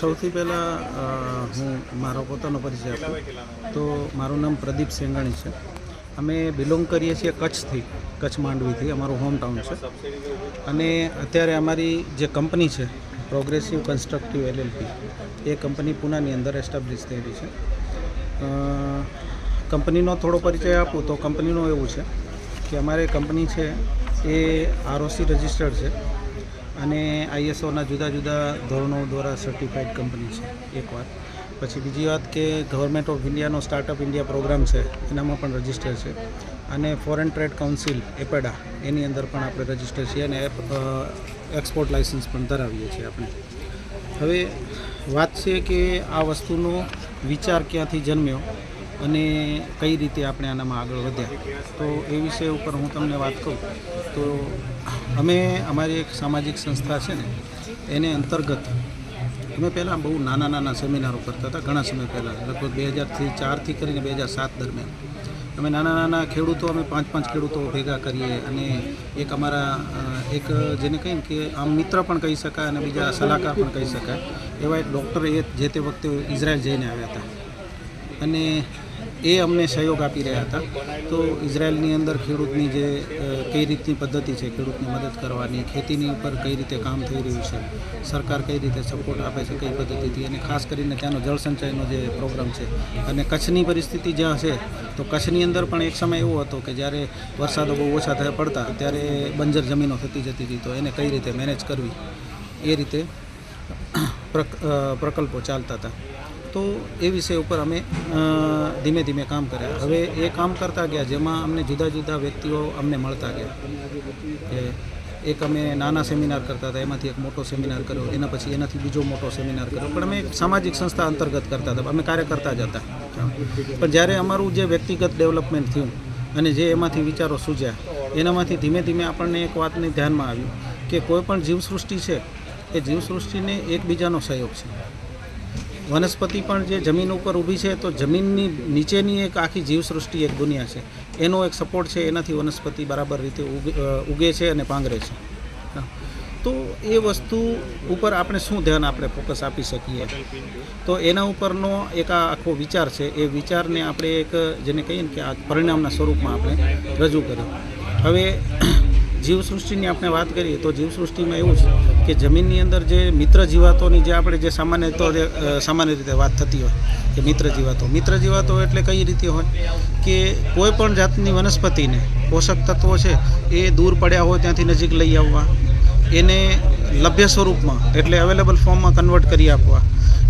સૌથી પહેલાં હું મારો પોતાનો પરિચય આપું. તો મારું નામ પ્રદીપ સેંગાણી છે. અમે બિલોંગ કરીએ છીએ કચ્છથી, કચ્છ માંડવીથી, અમારું હોમ ટાઉન છે. અને અત્યારે અમારી જે કંપની છે પ્રોગ્રેસિવ કન્સ્ટ્રક્ટિવ એલએલપી એ કંપની પૂનાની અંદર એસ્ટાબ્લિશ થયેલી છે. કંપનીનો થોડો પરિચય આપું તો કંપનીનો એવું છે કે અમારે કંપની છે એ આરઓસી રજિસ્ટર્ડ છે. અને આઈએસઓના જુદા જુદા ધોરણો દ્વારા સર્ટિફાઈડ કંપની છે એક વાત પછી બીજી વાત કે ગવર્મેન્ટ ઓફ ઇન્ડિયાનો સ્ટાર્ટઅપ ઇન્ડિયા પ્રોગ્રામ છે, એનામાં પણ રજિસ્ટર છે. અને ફોરેન ટ્રેડ કાઉન્સિલ એપેડા, એની અંદર પણ આપણે રજિસ્ટર છીએ અને એક્સપોર્ટ લાઇસન્સ પણ ધરાવીએ છીએ આપણે. હવે વાત છે કે આ વસ્તુનો વિચાર ક્યાંથી જન્મ્યો અને કઈ રીતે આપણે આનામાં આગળ વધ્યા. તો એ વિષય ઉપર હું તમને વાત કહું તો અમે અમારી એક સામાજિક સંસ્થા છે ને, એને અંતર્ગત અમે પહેલાં બહુ નાના નાના સેમિનારો કરતા હતા, ઘણા સમય પહેલાં, લગભગ બે હજારથી ચારથી કરીને બે હજાર સાત દરમિયાન. અમે નાના નાના ખેડૂતો, અમે પાંચ પાંચ ખેડૂતો ભેગા કરીએ અને એક અમારા એક જેને કહીએ ને કે આમ મિત્ર પણ કહી શકાય અને બીજા સલાહકાર પણ કહી શકાય, એવા એક ડૉક્ટર એ જે તે વખતે ઇઝરાયલ જઈને આવ્યા હતા. અને એ અમને સહયોગ આપી રહ્યા હતા. તો ઇઝરાયલની અંદર ખેડૂતની જે કઈ રીતની પદ્ધતિ છે, ખેડૂતની મદદ કરવાની, ખેતીની ઉપર કઈ રીતે કામ થઈ રહ્યું છે, સરકાર કઈ રીતે સપોર્ટ આપે છે, કઈ પદ્ધતિથી? અને ખાસ કરીને ત્યાંનો જળસંચયનો જે પ્રોગ્રામ છે, અને કચ્છની પરિસ્થિતિ જ્યાં છે, તો કચ્છની અંદર પણ એક સમય એવો હતો કે જ્યારે વરસાદો બહુ ઓછા થયા પડતા, ત્યારે બંજર જમીનો થતી જતી હતી. તો એને કઈ રીતે મેનેજ કરવી? એ રીતે પ્રક- પ્રકલ્પો ચાલતા હતા. તો એ વિષય ઉપર અમે ધીમે ધીમે કામ કર્યા. હવે એ કામ કરતા ગયા, જેમાં અમને જુદા જુદા વ્યક્તિઓ અમને મળતા ગયા. એક અમે નાના સેમિનાર કરતા હતા, એમાંથી એક મોટો સેમિનાર કર્યો, એના પછી એનાથી બીજો મોટો સેમિનાર કર્યો. પણ અમે એક સામાજિક સંસ્થા અંતર્ગત કરતા હતા, અમે કાર્ય કરતા જ હતા. પણ જ્યારે અમારું જે વ્યક્તિગત ડેવલપમેન્ટ થયું, અને જે એમાંથી વિચારો સૂજ્યા, એનામાંથી ધીમે ધીમે આપણને એક વાતને ધ્યાનમાં આવ્યું, કે કોઈ પણ જીવસૃષ્ટિ છે, એ જીવસૃષ્ટિને એકબીજાનો સહયોગ છે. વનસ્પતિ પણ જે જમીન ઉપર ઊભી છે, તો જમીનની નીચેની એક આખી જીવસૃષ્ટિ એક દુનિયા છે. એનો એક સપોર્ટ છે, એનાથી વનસ્પતિ બરાબર રીતે ઉગે છે અને પાંગરે છે. તો એ વસ્તુ ઉપર આપણે શું ધ્યાન આપણે ફોકસ આપી શકીએ? તો એના ઉપરનો એક આ આખો વિચાર છે. એ વિચારને આપણે એક, જેને કહીએ ને કે આ પરિણામના સ્વરૂપમાં આપણે રજૂ કર્યો. હવે જીવસૃષ્ટિની આપણે વાત કરીએ તો જીવસૃષ્ટિમાં એવું છે કે જમીનની અંદર જે મિત્ર જીવાતોની જે આપણે જે સામાન્ય તો સામાન્ય રીતે વાત થતી હોય કે મિત્ર જીવાતો. મિત્ર જીવાતો એટલે કઈ રીતે હોય? કે કોઈ પણ જાતની વનસ્પતિને પોષક તત્વો છે એ દૂર પડ્યા હોય ત્યાંથી નજીક લઈ આવવા. એને લભ્ય સ્વરૂપમાં, એટલે અવેલેબલ ફોર્મમાં કન્વર્ટ કરી આપવા.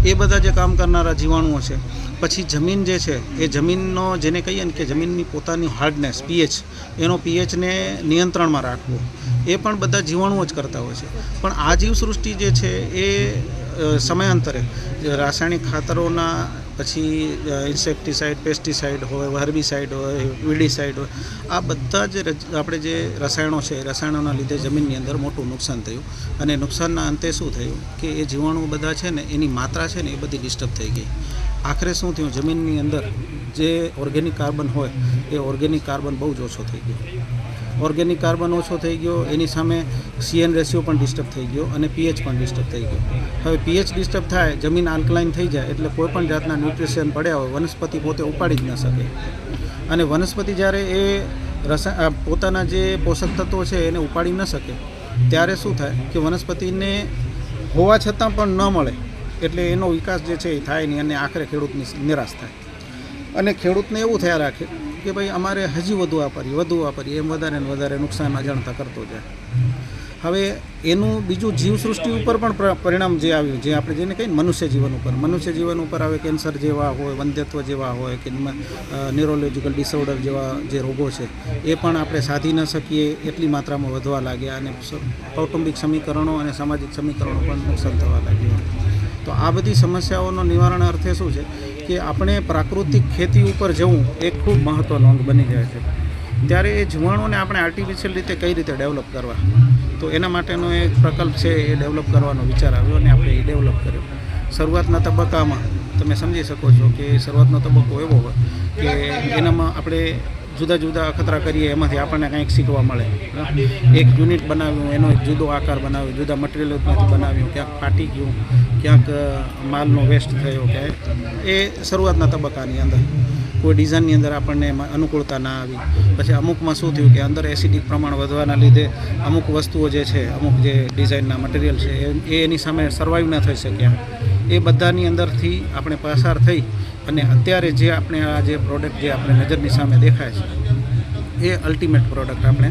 એ બધા જે કામ કરનારા જીવાણુઓ છે, પછી જમીન જે છે, એ જમીનનો જેને કહીએ ને કે જમીનની પોતાની હાર્ડનેસ પીએચ એનો પીએચને નિયંત્રણમાં રાખવો. એ પણ બધા જીવાણુઓ જ કરતા હોય છે. પણ આ જીવસૃષ્ટિ જે છે, એ સમયાંતરે રાસાયણિક ખાતરોના પછી ઇન્સેક્ટિસાઇડ, પેસ્ટિસાઇડ હોય, હર્બિસાઇડ હોય, વિડીસાઇડ હોય, આ બધા જ આપણે જે રસાયણો છે, રસાયણોના લીધે જમીનની અંદર મોટું નુકસાન થયું. અને નુકસાનના અંતે શું થયું? કે એ જીવાણુ બધા છે ને, એની માત્રા છે ને, એ બધી ડિસ્ટર્બ થઈ ગઈ. આખરે શું થયું? જમીનની અંદર જે ઓર્ગેનિક કાર્બન હોય, એ ઓર્ગેનિક કાર્બન બહુ જ ઓછો થઈ ગયો. ઓર્ગેનિક કાર્બન ઓછો થઈ ગયો, એની સામે સીએન રેશિયો પણ ડિસ્ટર્બ થઈ ગયો અને પીએચ પણ ડિસ્ટર્બ થઈ ગયો. હવે પીએચ ડિસ્ટર્બ થાય, જમીન આલ્કલાઇન થઈ જાય, એટલે કોઈપણ જાતના ન્યુટ્રિશન પડ્યા હોય, વનસ્પતિ પોતે ઉપાડી જ ન શકે. અને વનસ્પતિ જ્યારે એ રસા પોતાના જે પોષક તત્વો છે, એને ઉપાડી ન શકે, ત્યારે શું થાય કે વનસ્પતિને હોવા છતાં પણ ન મળે, એટલે એનો વિકાસ જે છે એ થાય નહીં, અને આખરે ખેડૂતની નિરાશ થાય. અને ખેડૂતને એવું થયા રાખે કે ભાઈ અમારે હજી વધુ વાપરીએ વધુ વાપરીએ, એમ વધારે ને વધારે નુકસાન અજાણતા કરતો જાય. હવે એનું બીજું જીવસૃષ્ટિ ઉપર પણ પરિણામ જે આવ્યું, જે આપણે જેને કહીએ મનુષ્ય જીવન ઉપર. મનુષ્ય જીવન ઉપર આવે કેન્સર જેવા હોય, વંધ્યત્વ જેવા હોય, કે ન્યુરોલોજિકલ ડિસઓર્ડર જેવા જે રોગો છે, એ પણ આપણે સાધી ન શકીએ, એટલી માત્રામાં વધવા લાગ્યા અને કૌટુંબિક સમીકરણો અને સામાજિક સમીકરણો પણ નુકસાન થવા લાગ્યું. તો આ બધી સમસ્યાઓનો નિવારણ અર્થે શું છે? કે આપણે પ્રાકૃતિક ખેતી ઉપર જવું એ ખૂબ મહત્ત્વનો અંગ બની જાય છે. ત્યારે એ જીવાણુને આપણે આર્ટિફિશિયલ રીતે કઈ રીતે ડેવલપ કરવા? તો એના માટેનો એક પ્રકલ્પ છે, એ ડેવલપ કરવાનો વિચાર આવ્યો અને આપણે એ ડેવલપ કર્યો. શરૂઆતના તબક્કામાં તમે સમજી શકો છો કે શરૂઆતનો તબક્કો એવો હોય કે એનામાં આપણે જુદા જુદા અખતરા કરીએ, એમાંથી આપણને કંઈક શીખવા મળે. એક યુનિટ બનાવ્યું, એનો એક જુદો આકાર બનાવ્યો, જુદા મટીરિયલમાંથી બનાવ્યું, ક્યાંક ફાટી ગયું, ક્યાંક માલનો વેસ્ટ થયો કે એ શરૂઆતના તબક્કાની અંદર. કોઈ ડિઝાઇનની અંદર આપણને એમાં અનુકૂળતા ના આવી. પછી અમુકમાં શું થયું કે અંદર એસિડિક પ્રમાણ વધવાના લીધે અમુક વસ્તુઓ જે છે, અમુક જે ડિઝાઇનના મટીરિયલ છે, એ- એની સામે સર્વાઈવ ના થઈ શક્યા. એ બધાની અંદરથી આપણે પસાર થઈ અને અત્યારે જે આપણે આ જે પ્રોડક્ટ જે આપણે નજરની સામે દેખાય છે, એ અલ્ટિમેટ પ્રોડક્ટ આપણે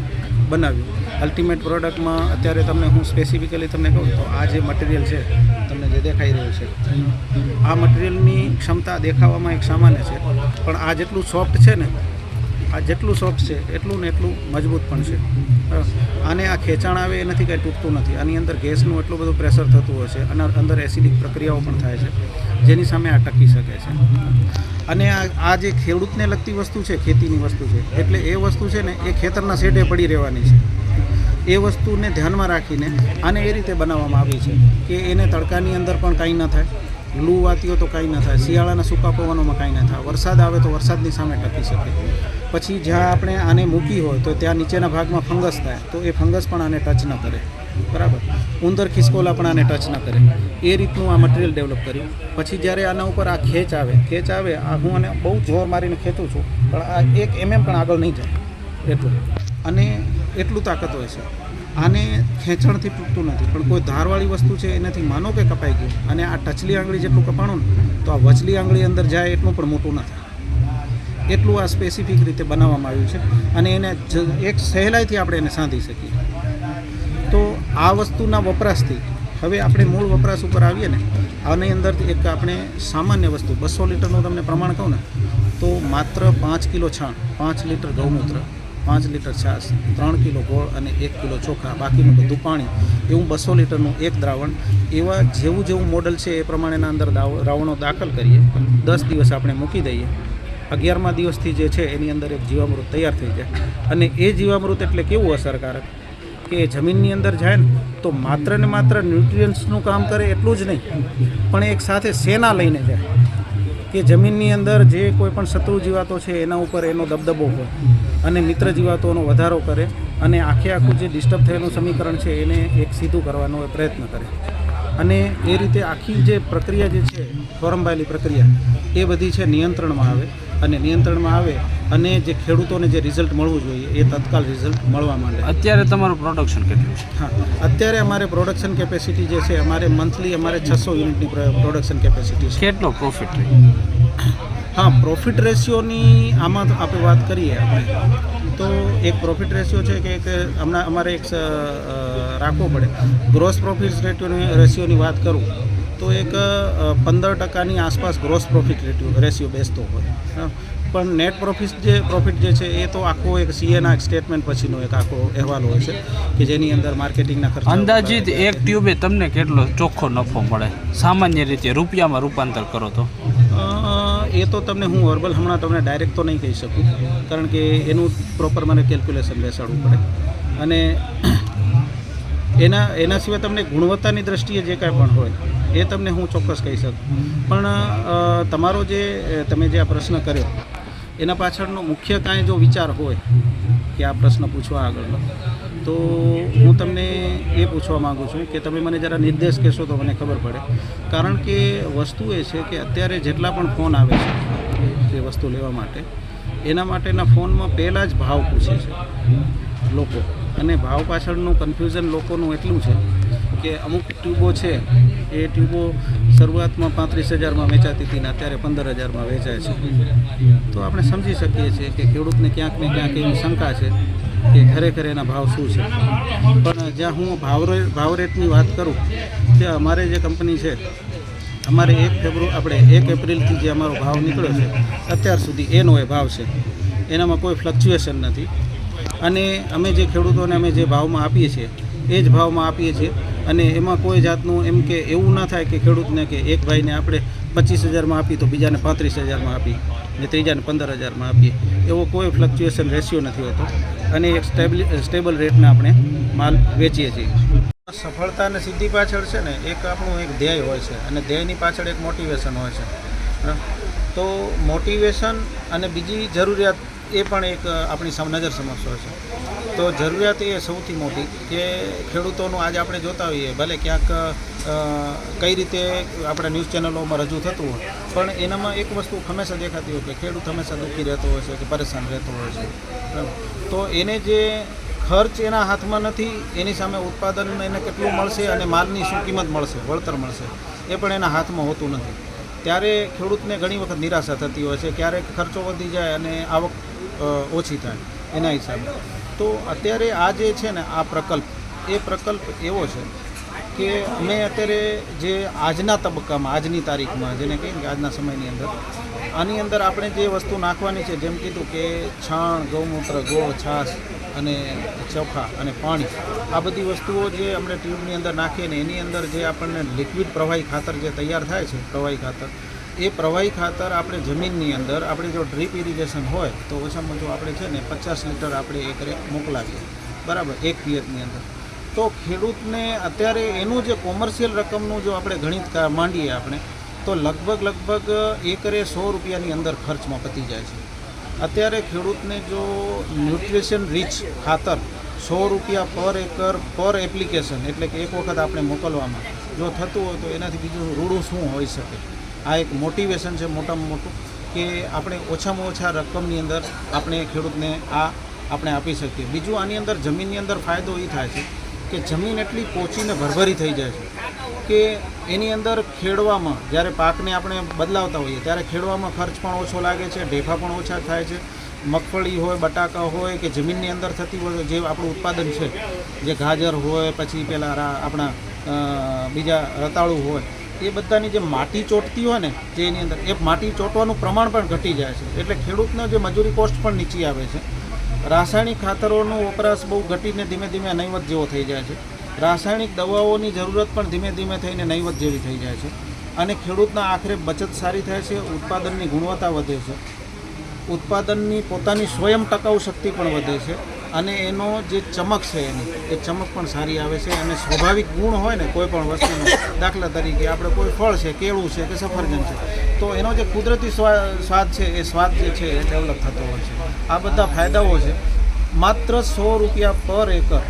બનાવ્યું. અલ્ટિમેટ પ્રોડક્ટમાં અત્યારે તમને હું સ્પેસિફિકલી તમને કહું તો આ જે મટીરિયલ છે, તમને જે દેખાઈ રહ્યું છે, આ મટીરિયલની ક્ષમતા દેખાવામાં એક સામાન્ય છે. પણ આ જેટલું સોફ્ટ છે ને આ જેટલું સોફ્ટ છે, એટલું ને એટલું મજબૂત પણ છે? આને આ ખેંચાણ આવે એ નથી, કાંઈ તૂટતું નથી. આની અંદર ગેસનું એટલું બધું પ્રેશર થતું હોય છે, અને અંદર એસિડિક પ્રક્રિયાઓ પણ થાય છે, જેની સામે આ ટકી શકે છે. અને આ જે ખેડૂતને લગતી વસ્તુ છે, ખેતીની વસ્તુ છે, એટલે એ વસ્તુ છે ને, એ ખેતરના શેઢે પડી રહેવાની છે. એ વસ્તુને ધ્યાનમાં રાખીને આને એ રીતે બનાવવામાં આવી છે કે એને તડકાની અંદર પણ કાંઈ ન થાય. લૂ વાતીઓ તો કાંઈ ન થાય. શિયાળાના સૂકા પવનોમાં કાંઈ ન થાય. વરસાદ આવે તો વરસાદની સામે ટકી શકે. પછી જ્યાં આપણે આને મૂકી હોય તો ત્યાં નીચેના ભાગમાં ફંગસ થાય, તો એ ફંગસ પણ આને ટચ ન કરે. બરાબર? ઉંદર ખિસકોલા પણ આને ટચ ન કરે. એ રીતનું આ મટીરિયલ ડેવલપ કર્યું. પછી જ્યારે આના ઉપર આ ખેંચ આવે ખેંચ આવે, આ હું આને બહુ જોર મારીને ખેંચું છું, પણ આ એક એમએમ પણ આગળ નહીં જાય. એટલું. અને એટલું તાકાત હોય છે. આને ખેંચણથી તૂટતું નથી, પણ કોઈ ધારવાળી વસ્તુ છે એનાથી માનો કે કપાઈ ગયું, અને આ ટચલી આંગળી જેટલું કપાણું ને, તો આ વચલી આંગળી અંદર જાય એટલું પણ મોટું નથી એટલું આ સ્પેસિફિક રીતે બનાવવામાં આવ્યું છે અને એને એક સહેલાઈથી આપણે એને સાંધી શકીએ. તો આ વસ્તુના વપરાશથી હવે આપણે મૂળ વપરાશ ઉપર આવીએ ને, આની અંદર એક આપણે સામાન્ય વસ્તુ, બસો લીટરનું તમને પ્રમાણ કહું ને, તો માત્ર પાંચ કિલો છાણ, પાંચ લીટર ગૌમૂત્ર, પાંચ લીટર છાશ, ત્રણ કિલો ગોળ અને એક કિલો ચોખા, બાકીનું બધું પાણી, એવું બસો લીટરનું એક દ્રાવણ, એવા જેવું જેવું મોડલ છે એ પ્રમાણેના અંદર દ્રાવણો દાખલ કરીએ, દસ દિવસ આપણે મૂકી દઈએ અગિયારમા દિવસથી જે છે એની અંદર એક જીવામૃત તૈયાર થઈ જાય. અને એ જીવામૃત એટલે કેવું અસરકારક? કે જમીનની અંદર જાય ને, તો માત્ર ને માત્ર ન્યુટ્રિયન્ટ્સનું કામ કરે એટલું જ નહીં, પણ એક સાથે સેના લઈને જાય? કે જમીનની અંદર જે કોઈ પણ શત્રુ જીવાતો છે એના ઉપર એનો દબદબો હોય, અને મિત્ર જીવાતોનો વધારો કરે, અને આખે આખું જે ડિસ્ટર્બ થયેલું સમીકરણ છે એને એક સીધું કરવાનો પ્રયત્ન કરે. અને એ રીતે આખી જે પ્રક્રિયા જે છે ફોરમબાયેલી પ્રક્રિયા, એ બધી છે નિયંત્રણમાં આવે. અને નિયંત્રણમાં આવે અને જે ખેડૂતોને જે રિઝલ્ટ મળવું જોઈએ એ તત્કાલ રિઝલ્ટ મળવા માંડે. અત્યારે તમારું પ્રોડક્શન કેટલું છે? હા અત્યારે અમારે પ્રોડક્શન કેપેસિટી જે છે અમારે મંથલી અમારે છસો યુનિટની પ્રોડક્શન કેપેસિટી છે. કેટલો પ્રોફિટ હા પ્રોફિટ રેશિયોની આમાં આપણે વાત કરીએ આપણે તો એક પ્રોફિટ રેશિયો છે કે એક હમણાં અમારે એક રાખવો પડે. ગ્રોસ પ્રોફિટ રેટિયોની રેશિયોની વાત કરું તો એક પંદર ટકાની આસપાસ ગ્રોસ પ્રોફિટ રેશિયો બેસતો હોય. પણ નેટ પ્રોફિટ જે પ્રોફિટ જે છે એ તો આખો એક સીએના સ્ટેટમેન્ટ પછીનો એક આખો અહેવાલ હોય છે કે જેની અંદર માર્કેટિંગના ખર્ચા અંદાજિત એક ટ્યુબે તમને કેટલો ચોખ્ખો નફો મળે? સામાન્ય રીતે રૂપિયામાં રૂપાંતર કરો તો. એ તો તમને હું હર્બલ હમણાં તમને ડાયરેક્ટ તો નહીં કહી શકું કારણ કે એનું પ્રોપર મને કેલ્ક્યુલેશન બેસાડવું પડે. અને એના એના સિવાય તમને ગુણવત્તાની દ્રષ્ટિએ જે કાંઈ પણ હોય એ તમને હું ચોક્કસ કહી શકું. પણ તમારો જે તમે જે આ પ્રશ્ન કર્યો, એના પાછળનો મુખ્ય કાંઈ જો વિચાર હોય કે આ પ્રશ્ન પૂછવા આગળનો, તો હું તમને એ પૂછવા માગું છું કે તમે મને જરા નિર્દેશ કહેશો તો મને ખબર પડે. કારણ કે વસ્તુ એ છે કે અત્યારે જેટલા પણ ફોન આવે છે, જે વસ્તુ લેવા માટે, એના માટેના ફોનમાં પહેલાં જ ભાવ પૂછે છે લોકો. અને ભાવ પાછળનું કન્ફ્યુઝન લોકોનું એટલું છે કે અમુક ટ્યુબો છે, એ ટ્યુબો શરૂઆતમાં પાંત્રીસ હજારમાં વેચાતી હતી ને અત્યારે પંદર હજારમાં વેચાય છે. તો આપણે સમજી શકીએ છીએ કે ખેડૂતને ક્યાંક ને ક્યાંક એવી શંકા છે કે ખરેખર એના ભાવ શું છે. પણ જ્યાં હું ભાવ ભાવ રેટની વાત કરું, ત્યાં અમારે જે કંપની છે, અમારે એક ફેબ્રુઆરી આપણે એક એપ્રિલથી જે અમારો ભાવ નીકળ્યો છે, અત્યાર સુધી એનો એ ભાવ છે. એનામાં કોઈ ફ્લક્ચ્યુએશન નથી. અને અમે જે ખેડૂતોને અમે જે ભાવમાં આપીએ છીએ, એ જ ભાવમાં આપીએ છીએ. અને એમાં કોઈ જાતનું એમ કે એવું ના થાય કે ખેડૂતને કે એક ભાઈને આપણે પચીસ હજારમાં આપી તો બીજાને પાંત્રીસ હજારમાં આપી ને ત્રીજાને પંદર હજારમાં આપીએ. એવો કોઈ ફ્લક્ચ્યુએશન રેશિયો નથી હોતો. અને એક સ્ટેબલ સ્ટેબલ રેટને આપણે માલ વેચીએ છીએ. સફળતા અને સિદ્ધિ પાછળ છે ને, એક આપણું એક ધ્યેય હોય છે અને ધ્યેયની પાછળ એક મોટિવેશન હોય છે. તો મોટિવેશન અને બીજી જરૂરિયાત એ પણ એક આપણી સમ નજર સમક્ષ હોય છે. તો જરૂરિયાત એ સૌથી મોટી કે ખેડૂતોનું આજે આપણે જોતા હોઈએ, ભલે ક્યાંક કઈ રીતે આપણે ન્યૂઝ ચેનલોમાં રજૂ થતું હોય, પણ એનામાં એક વસ્તુ હંમેશા દેખાતી હોય કે ખેડૂત હંમેશા દુઃખી રહેતો હોય છે કે પરેશાન રહેતો હોય છે. તો એને જે ખર્ચ એના હાથમાં નથી, એની સામે ઉત્પાદન એને કેટલું મળશે અને માલની શું કિંમત મળશે, વળતર મળશે, એ પણ એના હાથમાં હોતું નથી. ત્યારે ખેડૂતને ઘણી વખત નિરાશા થતી હોય છે, ક્યારેક ખર્ચો વધી જાય અને આવક ઓછી થાય એના હિસાબે. તો અત્યારે આ જે છે ને, આ પ્રકલ્પ, એ પ્રકલ્પ એવો છે કે અમે અત્યારે જે આજના તબક્કામાં, આજની તારીખમાં, જેને કહીએ કે આજના સમયની અંદર, આની અંદર આપણે જે વસ્તુ નાખવાની છે, જેમ કીધું કે છાણ, ગૌમૂત્ર, ગોળ, છાશ અને ચોખા અને પાણી, આ બધી વસ્તુઓ જે આપણે ટ્યુબની અંદર નાખીએ ને, એની અંદર જે આપણને લિક્વિડ પ્રવાહી ખાતર જે તૈયાર થાય છે, પ્રવાહી ખાતર એ પ્રવાહી ખાતર આપણે જમીનની અંદર, આપણે જો ડ્રીપ ઇરિગેશન હોય, તો ઓછામાં ઓછું આપણે છે ને પચાસ લીટર આપણે એકરે મોકલાવીએ. બરાબર, એક પિયતની અંદર. તો ખેડૂતને અત્યારે એનું જે કોમર્શિયલ રકમનું જો આપણે ગણિત માંડીએ આપણે, તો લગભગ લગભગ એકરે સો રૂપિયાની અંદર ખર્ચમાં પતી જાય છે. અત્યારે ખેડૂતને જો ન્યુટ્રિશન રીચ ખાતર સો રૂપિયા પર એકર પર એપ્લિકેશન એટલે કે એક વખત આપણે મોકલવામાં, જો થતું હોય તો એનાથી બીજું રૂડું શું હોઈ શકે? આ એક મોટિવેશન છે મોટામાં મોટું કે આપણે ઓછામાં ઓછા રકમની અંદર આપણે ખેડૂતને આ આપણે આપી શકીએ. બીજું આની અંદર જમીનની અંદર ફાયદો એ થાય છે કે જમીન એટલી પોચીને ભરભરી થઈ જાય છે કે એની અંદર ખેડવામાં જ્યારે પાકને આપણે બદલાવતા હોઈએ ત્યારે ખેડવામાં ખર્ચ પણ ઓછો લાગે છે, ઢેફા પણ ઓછા થાય છે, મગફળી હોય, બટાકા હોય કે જમીનની અંદર થતી હોય જે આપણું ઉત્પાદન છે, જે ગાજર હોય, પછી પેલા આપણા બીજા રતાળુ હોય એ બધાની જે માટી ચોંટતી હોય ને, જે એની અંદર, એ માટી ચોંટવાનું પ્રમાણ પણ ઘટી જાય છે. એટલે ખેડૂતનો જે મજૂરી કોસ્ટ પણ નીચી આવે છે. રાસાયણિક ખાતરોનો વપરાશ બહુ ઘટીને ધીમે ધીમે નહીવત જેવો થઈ જાય છે. રાસાયણિક દવાઓની જરૂરત પણ ધીમે ધીમે થઈને નહીવત જેવી થઈ જાય છે. અને ખેડૂતના આખરે બચત સારી થાય છે, ઉત્પાદનની ગુણવત્તા વધે છે. ઉત્પાદનની પોતાની સ્વયં ટકાઉ શક્તિ પણ વધે છે. અને એનો જે ચમક છે એની, એ ચમક પણ સારી આવે છે અને સ્વાભાવિક ગુણ હોય ને કોઈ પણ વસ્તુનો, દાખલા તરીકે આપણે કોઈ ફળ છે, કેળું છે કે સફરજન છે, તો એનો જે કુદરતી સ્વા- સ્વાદ છે, એ સ્વાદ જે છે એ ડેવલપ થતો હોય છે. આ બધા ફાયદાઓ છે. માત્ર સો રૂપિયા પર એકર,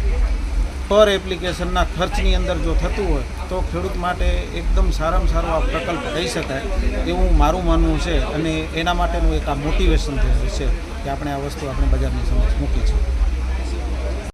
પર એપ્લિકેશનના ખર્ચની અંદર જો થતું હોય, તો ખેડૂત માટે એકદમ સારામાં સારો આ પ્રકલ્પ કહી શકાય એવું મારું માનવું છે અને એના માટેનું એક આ મોટિવેશન છે કે આપણે આ વસ્તુ આપણે બજારની સમક્ષ મૂકી છે.